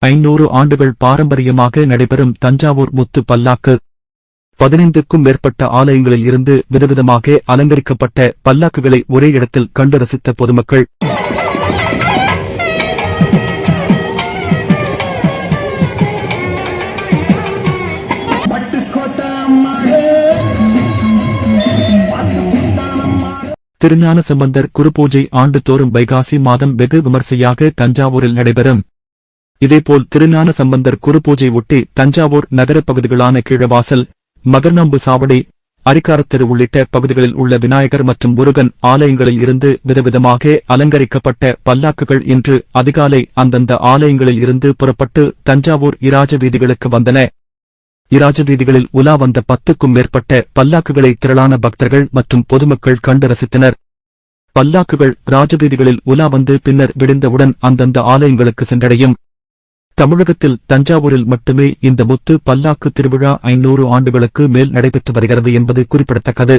ஐநூறு ஆண்டுகள் பாரம்பரியமாக நடைபெறும் தஞ்சாவூர் முத்து பல்லாக்கு பதினைந்துக்கும் மேற்பட்ட ஆலயங்களில் இருந்து விதவிதமாக அலங்கரிக்கப்பட்ட பல்லாக்குகளை ஒரே இடத்தில் கண்டு ரசித்த பொதுமக்கள். திருஞான சம்பந்தர் குருபூஜை ஆண்டுதோறும் வைகாசி மாதம் வெகு விமர்சையாக தஞ்சாவூரில் நடைபெறும். இதேபோல் திருஞான சம்பந்தர் குருபூஜை ஒட்டி தஞ்சாவூர் நகரப் பகுதிகளான கீழவாசல் மகர்நம்பு சாவடி அரிக்காரத்தெரு உள்ளிட்ட பகுதிகளில் உள்ள விநாயகர் மற்றும் முருகன் ஆலயங்களில் இருந்து விதவிதமாக அலங்கரிக்கப்பட்ட பல்லாக்குகள் இன்று அதிகாலை அந்தந்த ஆலயங்களில் இருந்து புறப்பட்டு தஞ்சாவூர் இராஜ வீதிகளுக்கு வந்தன. இராஜவீதிகளில் உலா வந்த பத்துக்கும் மேற்பட்ட பல்லாக்குகளை திரளான பக்தர்கள் மற்றும் பொதுமக்கள் கண்டு ரசித்தனர். பல்லாக்குகள் ராஜவீதிகளில் உலா வந்து பின்னர் விடிந்தவுடன் அந்தந்த ஆலயங்களுக்கு சென்றடையும். தமிழகத்தில் தஞ்சாவூரில் மட்டுமே இந்த முத்து பல்லாக்கு திருவிழா ஐநூறு ஆண்டுகளுக்கு மேல் நடைபெற்று வருகிறது என்பது குறிப்பிடத்தக்கது.